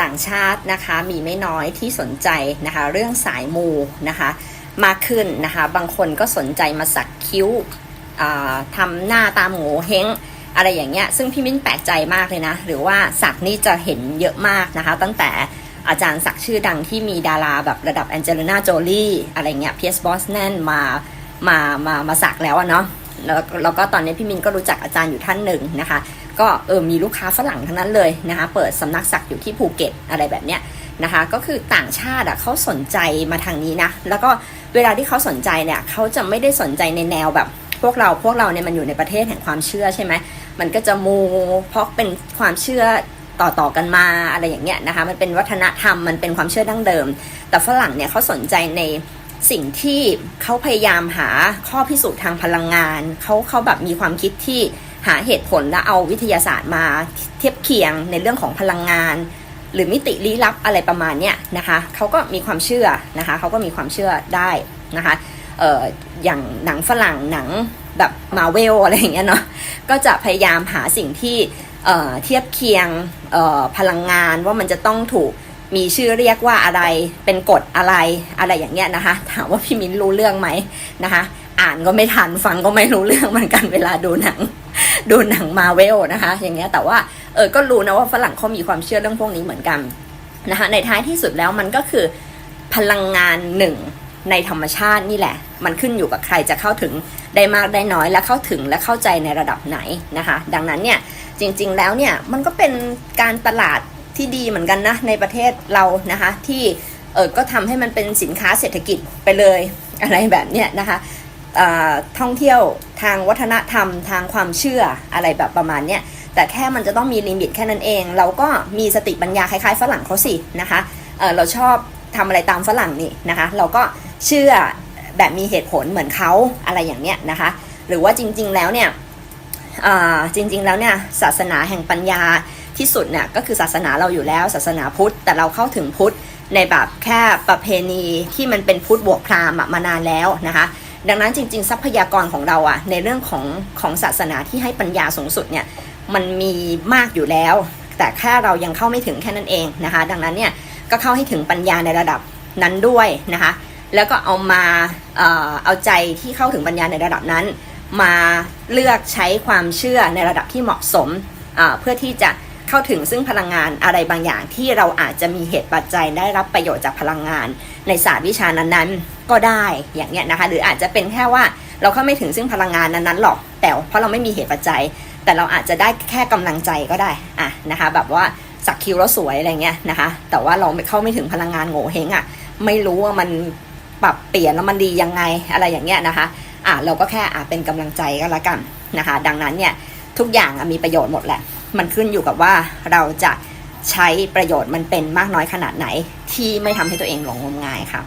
ต่างชาตินะคะมีไม่น้อยที่สนใจนะคะ เรื่องสายมูนะคะมากขึ้นนะคะ บางคนก็สนใจมาสักคิ้วอ่าทำหน้าตามโงเฮงอะไรอย่างเงี้ยซึ่งพี่มิ้นแปลกใจมากเลยนะ หรือว่าสักนี่จะเห็นเยอะมากนะคะ ตั้งแต่อาจารย์สักชื่อดังที่มีดาราแบบระดับแองเจลิน่าโจลี่อะไรเงี้ยเพียสบอสแนนมามามามาสักแล้วอะเนาะแล้วแล้วก็ตอนนี้พี่มินก็รู้จักอาจารย์อยู่ท่านหนึ่งนะคะ ก็เออมีลูกค้าฝรั่งทั้งนั้นเลยนะคะเปิดสำนักสักอยู่ที่ภูเก็ตอะไรแบบเนี้ยนะคะก็คือต่างชาติอะเขาสนใจมาทางนี้นะแล้วก็เวลาที่เขาสนใจเนี่ยเขาจะไม่ได้สนใจในแนวแบบ พวกเราพวกเราเนี่ยมันอยู่ในประเทศแห่งความเชื่อใช่ไหมมันก็จะมูเพราะเป็นความเชื่อต่อต่อๆกันมาอะไรอย่างเงี้ยนะคะมันเป็นวัฒนธรรมมันเป็นความเชื่อดั้งเดิม แต่ฝรั่งเนี่ยเขาสนใจในสิ่งที่เขาพยายามหาข้อพิสูจน์ทางพลังงานเขาเขาแบบมีความคิดที่ หาเหตุผลและเอาวิทยาศาสตร์มาเทียบเคียงในเรื่องของพลังงาน หรือมิติลี้ลับอะไรประมาณเนี้ยนะคะเขาก็มีความเชื่อนะคะเขาก็มีความเชื่อได้นะคะเอ่ออย่างหนังฝรั่งหนังแบบมาเวลอะไรอย่างเงี้ยเนาะก็จะพยายามหาสิ่งที่เอ่อเทียบเคียงเอ่อพลังงานว่ามันจะต้องถูกมีชื่อเรียกว่าอะไร เป็นกฎอะไร อะไรอย่างเงี้ยนะคะ ถามว่าพี่มิ้นรู้เรื่องไหมนะคะ อ่านก็ไม่ทัน ฟังก็ไม่รู้เรื่องเหมือนกันเวลาดูหนัง ดูหนังมาเวลนะคะ อย่างเงี้ยแต่ว่าเออก็รู้นะว่าฝรั่งเขามีความเชื่อเรื่องพวกนี้เหมือนกันนะคะในท้ายที่สุดแล้วมันก็คือพลังงานหนึ่งในธรรมชาตินี่แหละ มันขึ้นอยู่กับใครจะเข้าถึงได้มากได้น้อยและเข้าถึงและเข้าใจในระดับไหนนะคะ ดังนั้นเนี่ยจริงๆแล้วเนี่ยมันก็เป็นการตลาดที่ดีเหมือนกันนะในประเทศเรานะคะที่เออก็ทำให้มันเป็นสินค้าเศรษฐกิจไปเลยอะไรแบบเนี้ยนะคะ ท่องเที่ยวทางวัฒนธรรมทางความเชื่ออะไรแบบประมาณเนี้ยแต่แค่มันจะต้องมีลิมิตแค่นั้นเอง เราก็มีสติปัญญาคล้ายๆฝรั่งเขาสินะคะเเราชอบทำอะไรตามฝรั่งนี่นะคะ เราก็เชื่อแบบมีเหตุผลเหมือนเขาอะไรอย่างเนี้ยนะคะ หรือว่าจริง ๆ แล้วเนี่ยจริง ๆ แล้วเนี่ยศาสนาแห่งปัญญาที่สุดเนี่ยก็คือศาสนาเราอยู่แล้ว ศาสนาพุทธ แต่เราเข้าถึงพุทธในแบบแค่ประเพณีที่มันเป็นพุทธบวกพราหมณ์มานานแล้วนะคะ ดังนั้นจริง ๆ ทรัพยากรของเราอะในเรื่องของของศาสนาที่ให้ปัญญาสูงสุดเนี่ยมันมีมากอยู่แล้ว แต่แค่เรายังเข้าไม่ถึงแค่นั้นเองนะคะ ดังนั้นเนี่ยก็เข้าให้ถึงปัญญาในระดับนั้นด้วยนะคะ แล้วก็เอามาเอ่อเอาใจที่เข้าถึงปัญญาในระดับนั้น มาเลือกใช้ความเชื่อในระดับที่เหมาะสมอ่าเพื่อที่จะ เข้าถึงซึ่งพลังงานอะไรบางอย่างที่เราอาจจะมีเหตุปัจจัยได้รับประโยชน์จากพลังงาน ในศาสตร์วิชานั้นๆ ก็ได้อย่างเงี้ยนะคะ หรืออาจจะเป็นแค่ว่าเราเข้าไม่ถึงซึ่งพลังงานนั้นๆหรอก แต่เพราะเราไม่มีเหตุปัจจัย แต่เราอาจจะได้แค่กำลังใจก็ได้อะนะคะ แบบว่าสักคิวแล้วสวยอะไรเงี้ยนะคะ แต่ว่าเราเข้าไม่ถึงพลังงานโง่เฮงอะไม่รู้ว่ามันปรับเปลี่ยนแล้วมันดียังไงอะไรอย่างเงี้ยนะคะอะเราก็แค่อะเป็นกำลังใจก็แล้วกันนะคะ ดังนั้นเนี่ยทุกอย่างมีประโยชน์หมดแหละ มันขึ้นอยู่กับว่าเราจะใช้ประโยชน์มันเป็นมากน้อยขนาดไหน ที่ไม่ทำให้ตัวเองหลงงมงายค่ะ